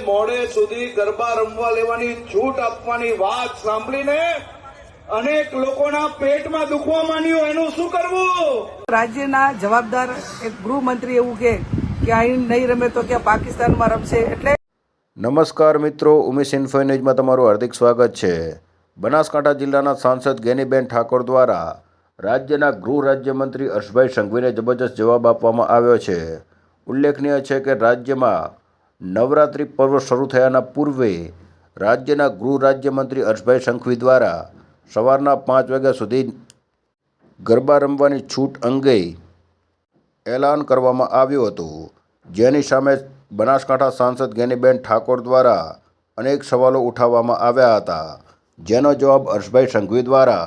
મોડે સુધી ગરબા રમવા લેવાની છૂટ આપવાની વાત સાંભળીને અનેક લોકોના પેટમાં દુખવા માંડ્યું. એનું શું કરવું? રાજ્યના જવાબદાર એક ગૃહમંત્રી એવું કે કે અહીં નહીં રમે તો કે પાકિસ્તાનમાં રમશે. એટલે નમસ્કાર મિત્રો ઉમેશ ઇન્ફો ન્યૂઝમાં તમારું હાર્દિક સ્વાગત છે. બનાસકાંઠા જિલ્લાના સાંસદ ગેનીબેન ઠાકોર દ્વારા રાજ્યના ગૃહ રાજ્યમંત્રી હર્ષભાઈ સંઘવીને જબરજસ્ત જવાબ આપવામાં આવ્યો છે. ઉલ્લેખનીય છે કે રાજ્યમાં નવરાત્રિ પર્વ શરૂ થયાના પૂર્વે રાજ્યના ગૃહ રાજ્યમંત્રી હર્ષભાઈ સંઘવી દ્વારા સવારના પાંચ વાગ્યા સુધી ગરબા રમવાની છૂટ અંગે એલાન કરવામાં આવ્યું હતું. જેની સામે બનાસકાંઠા સાંસદ ગેનીબેન ઠાકોર દ્વારા અનેક સવાલો ઉઠાવવામાં આવ્યા હતા. જેનો જવાબ હર્ષભાઈ સંઘવી દ્વારા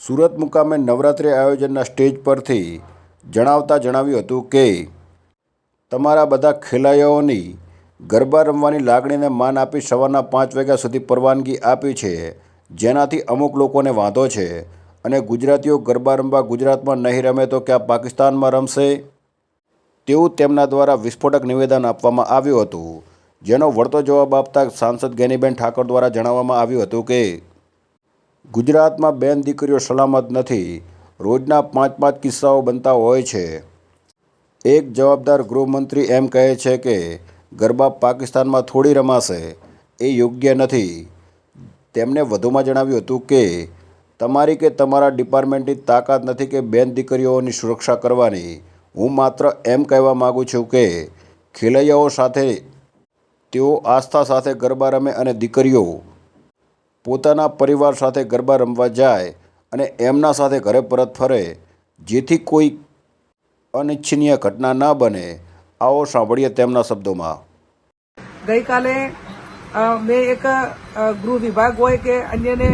સુરત મુકામે નવરાત્રિ આયોજનના સ્ટેજ પરથી જણાવતા જણાવ્યું હતું કે તમારા બધા ખેલૈયાઓની ગરબા રમવાની લાગણીને માન આપી સવારના પાંચ વાગ્યા સુધી પરવાનગી આપી છે. જેનાથી અમુક લોકોને વાંધો છે. અને ગુજરાતીઓ ગરબા રમવા ગુજરાતમાં નહીં રમે તો ક્યાં પાકિસ્તાનમાં રમશે? તેવું તેમના દ્વારા વિસ્ફોટક નિવેદન આપવામાં આવ્યું હતું. જેનો વળતો જવાબ આપતા સાંસદ ગેનીબેન ઠાકોર દ્વારા જણાવવામાં આવ્યું હતું કે, ગુજરાતમાં બેન દીકરીઓ સલામત નથી. રોજના પાંચ પાંચ કિસ્સાઓ બનતા હોય છે. એક જવાબદાર ગૃહમંત્રી એમ કહે છે કે, ગરબા પાકિસ્તાનમાં થોડી રમાશે. એ યોગ્ય નથી. તેમણે વધુમાં જણાવ્યું હતું કે, તમારી કે તમારા ડિપાર્ટમેન્ટની તાકાત નથી કે બેન દીકરીઓની સુરક્ષા કરવાની. હું માત્ર એમ કહેવા માગું છું કે, ખેલૈયાઓ સાથે, તેઓ આસ્થા સાથે ગરબા રમે અને દીકરીઓ પોતાના પરિવાર સાથે ગરબા રમવા જાય અને એમના સાથે ઘરે પરત ફરે, જેથી કોઈ અનિચ્છનીય ઘટના ન બને, આવો સાંભળીએ તેમના શબ્દોમાં. ગઈકાલે મેં એક ગૃહ વિભાગ હોય કે અન્યને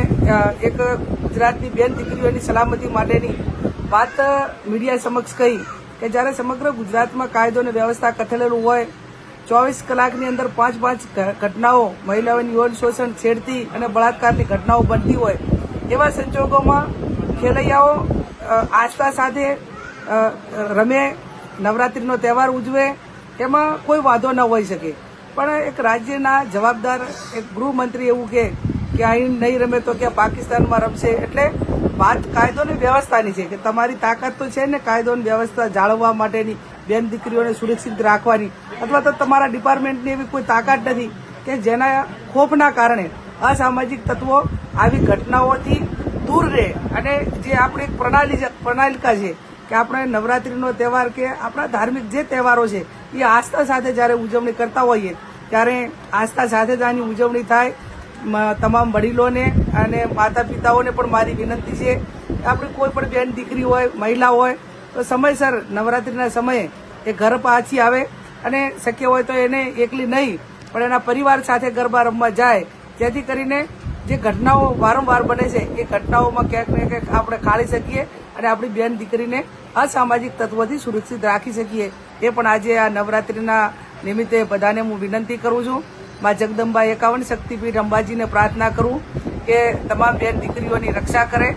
એક ગુજરાતની બેન દીકરીઓની સલામતી માટેની વાત મીડિયા સમક્ષ કહી કે જ્યારે સમગ્ર ગુજરાતમાં કાયદો અને વ્યવસ્થા કથલેલું હોય, ચોવીસ કલાકની અંદર પાંચ પાંચ ઘટનાઓ મહિલાઓની યૌન શોષણ છેડતી અને બળાત્કારની ઘટનાઓ બનતી હોય, એવા સંજોગોમાં ખેલૈયાઓ આસ્થા સાથે રમે, નવરાત્રિનો તહેવાર ઉજવે, એમાં કોઈ વાંધો ન હોઈ શકે. પણ એક રાજ્યના જવાબદાર, એક ગૃહમંત્રી એવું કે કે અહીં નહીં રમે તો કે પાકિસ્તાનમાં રમશે? એટલે વાત કાયદો અને વ્યવસ્થાની છે, કે તમારી તાકાત તો છે ને કાયદો અને વ્યવસ્થા જાળવવા માટેની, બેન દીકરીઓને સુરક્ષિત રાખવાની, અથવા તો તમારા ડિપાર્ટમેન્ટની એવી કોઈ તાકાત નથી, કે જેના ખોફના કારણે અસામાજિક તત્વો આવી ઘટનાઓથી દૂર રહે. અને જે આપણી પ્રણાલી પ્રણાલિકા છે કે આપણે નવરાત્રીનો તહેવાર કે આપણા ધાર્મિક જે તહેવારો છે, એ આસ્થા સાથે જ્યારે ઉજવણી કરતા હોઈએ, ત્યારે આસ્થા સાથે જ આની ઉજવણી થાય. તમામ વડીલોને અને માતા પિતાઓને પણ મારી વિનંતી છે આપણે કોઈ પણ બેન દીકરી હોય, મહિલા હોય, તો સમયસર નવરાત્રિના સમયે એ ઘર પાછી આવે અને શક્ય હોય તો એને એકલી નહીં, પણ એના પરિવાર સાથે ગરબા રમવા જાય. જેથી કરીને જે ઘટનાઓ વારંવાર બને છે, એ ઘટનાઓમાં ક્યાંક ને ક્યાંક આપણે ખાળી શકીએ અને આપણી બેન દીકરીને અસામાજિક તત્વોથી સુરક્ષિત રાખી શકીએ. એ પણ આજે આ નવરાત્રિના નિમિત્તે બધાને હું વિનંતી કરું છું. મા જગદંબા એકાવન શક્તિપીઠ અંબાજીને પ્રાર્થના કરું કે તમામ બેન દીકરીઓની રક્ષા કરે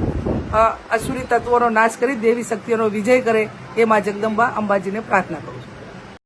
અસુરી તત્વોનો નાશ કરી, દેવી શક્તિઓનો વિજય કરે એ મા જગદંબા અંબાજીને પ્રાર્થના કરું.